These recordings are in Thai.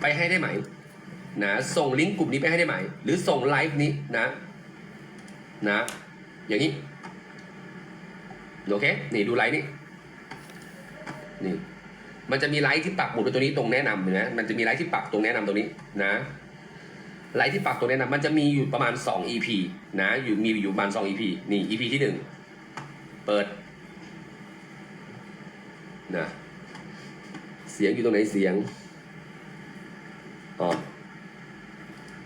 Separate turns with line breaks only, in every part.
ไปให้ได้ไหมนะส่งลิงก์กลุ่มนี้ไปให้ได้ไหม หรือส่งไลฟ์นี้นะนะอย่างนี้โอเคนี่ดูไลฟ์นี่นี่มันจะมีไลฟ์ที่ปักหมุดตัวนี้ตรงแนะนำเห็นไหมมันจะมีไลฟ์ที่ปักตรงแนะนำตรงนี้นะไลฟ์ที่ปักตรงแนะนำมันจะมีอยู่ประมาณ 2 EP นะอยู่มีอยู่ประมาณ 2 EP นี่ EP ที่ 1 เปิดนะเสียงอยู่ตรงไหนเสียง อ๋อ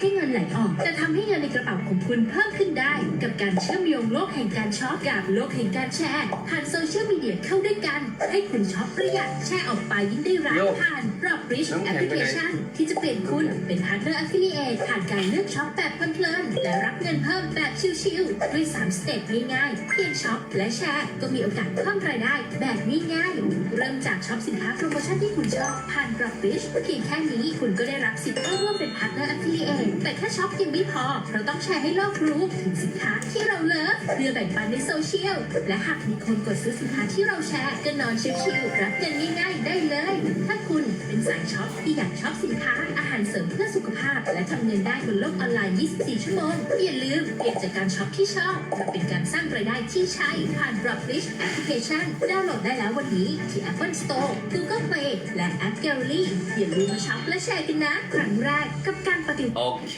ให้เงินไหลออกจะทำให้เงินในกระเป๋าของคุณเพิ่มขึ้นได้ กับการเชื่อมโยงโลกแห่งการช็อปกับโลกแห่งการแชร์ผ่านโซเชียลมีเดียเข้าด้วยกัน ให้คุณช็อปประหยัดแชร์ออกไปยิ่งได้รับ
โยก
ผ่านรอบริช
น้ำ
แอ
แข็
ป
ง
พลิ
ไป
เค
ไหน
ชันที่จะเปลี่ยนคุณเป็นพาร์ทเนอร์ a อ f ฟิลิเอตผ่านการเลือกช็อปแบบเพลินๆและรับเงินเพิ่มแบบชิลๆด้วย 3 สเต็ปง่ายๆเพียงช็อปและแชร์ก็มีโอกาสเพิ่มรายได้แบบง่ายๆเริ่มจากช็อปสินค้าโปรโมชั่นที่คุณชอบผ่านรอบริชเพียงแค่นี้คุณก็ได้รับสิทธิ์เข้าร่วมเป็นพาร์ทเนอร์ a อ f ฟิลิเอตแต่แค่ช็อปยังไม่พอ เราต้องแชร์ให้โลกรู้ถึงสินค้าที่เราเลิฟเพื่อแบ่งปันในโซเชียล และหากมีคนกดซื้อสินค้าที่เราแชร์ก็นอนชิลๆรับเงินง่ายๆได้เลย ถ้าคุณเป็นสายช็อปที่อยากช็อปสินค้าอาหารเสริมเพื่อสุขภาพ และทำเงินได้บนโลกออนไลน์ 24 ชั่วโมงอย่าลืมเปลี่ยนจากการช็อปที่ชอบมาเป็นการสร้างรายได้ที่ใช้ผ่าน Dropfish Application ดาวน์โหลดได้แล้ววันนี้ที่ Apple Store Google Play และ App Gallery อย่าลืมมาช็อปและแชร์กันนะ ครั้งแรกกับการปฏิบัติ
โอเคเค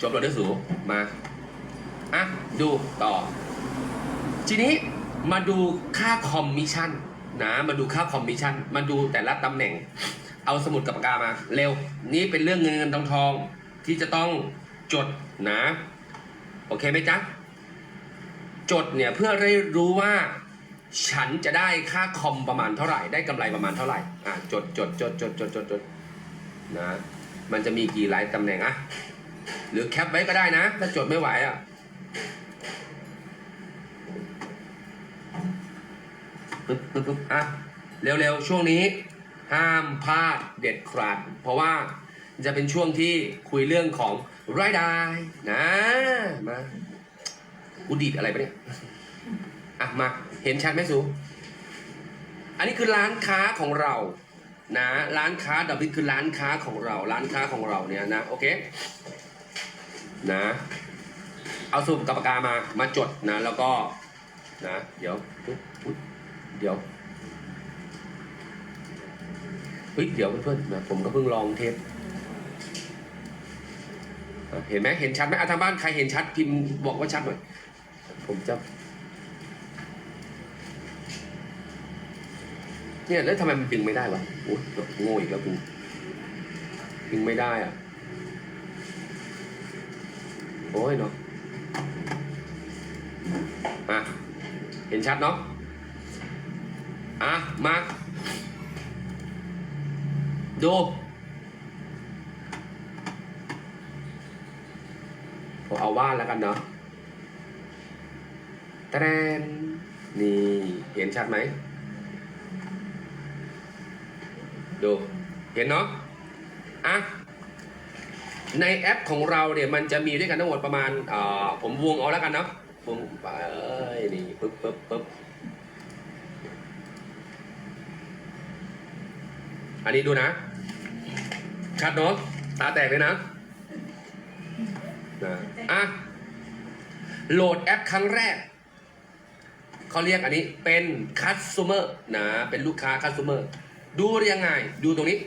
จบแล้วเด้อสูมา อะ ดูต่อ ทีนี้มาดูค่าคอมมิชชั่นนะมาดูค่าคอมมิชชั่นมาดูแต่ละตำแหน่ง เอาสมุดกับปากกามา เร็ว นี่เป็นเรื่องเงินเงินทองทองที่จะต้องจดนะ โอเคไหมจ๊ะ จดเนี่ยเพื่อได้รู้ว่า ฉันจะได้ค่าคอมประมาณเท่าไหร่ ได้กำไรประมาณเท่าไหร่ อะ จดจดจดจดจดจดจดนะ มันจะมีกี่หลายตำแหน่งอะหรือแคปไว้ก็ได้นะ ถ้าจดไม่ไหวอะปึ๊บปึ๊บปึ๊บอะเร็วๆ ช่วงนี้ ห้ามพลาดเด็ดขาด เพราะว่าจะเป็นช่วงที่คุยเรื่องของรายได้นะมาอุดิดอะไรปะเนี่ยอะมาเห็นชัดไหมสู อันนี้คือร้านค้าของเรา นะร้านค้าดับบิลคือร้านค้าของเรา ร้านค้าของเราเนี่ยนะโอเคนะเอาสมุดกับปากกามามาจดนะแล้วก็นะเดี๋ยวเดี๋ยวเฮ้ยเดี๋ยวเพื่อนๆนะผมก็เพิ่งลองเทปเห็นไหมเห็นชัดไหมอะทางบ้านใครเห็นชัดพิมพ์บอกว่าชัดหน่อยผมจะ เนี่ยแล้วทำไมมันดึงไม่ได้วะโอ้ยโง่อีกแล้วกูดึงไม่ได้อะ โอ้ยเนาะอะเห็นชัดเนาะอะมาดูผมเอาว่านแล้วกันเนาะตะแดนนี่ เห็นชัดไหม ดูเห็นเนาะอะในแอปของเราเนี่ยมันจะมีด้วยกันทั้งหมดประมาณอ่อผมวงเอาแล้วกันเนาะผมไปเอ้ยนี่ปึ๊บปึ๊บปึ๊บอันนี้ดูนะ ชัดเนาะตาแตกเลยนะนะอะโหลดแอปครั้งแรก เขาเรียกอันนี้เป็นคัส t ูเมอร์นะเป็นลูกค้าคัส t ูเมอร์ ดูยังไง ดูตรงนี้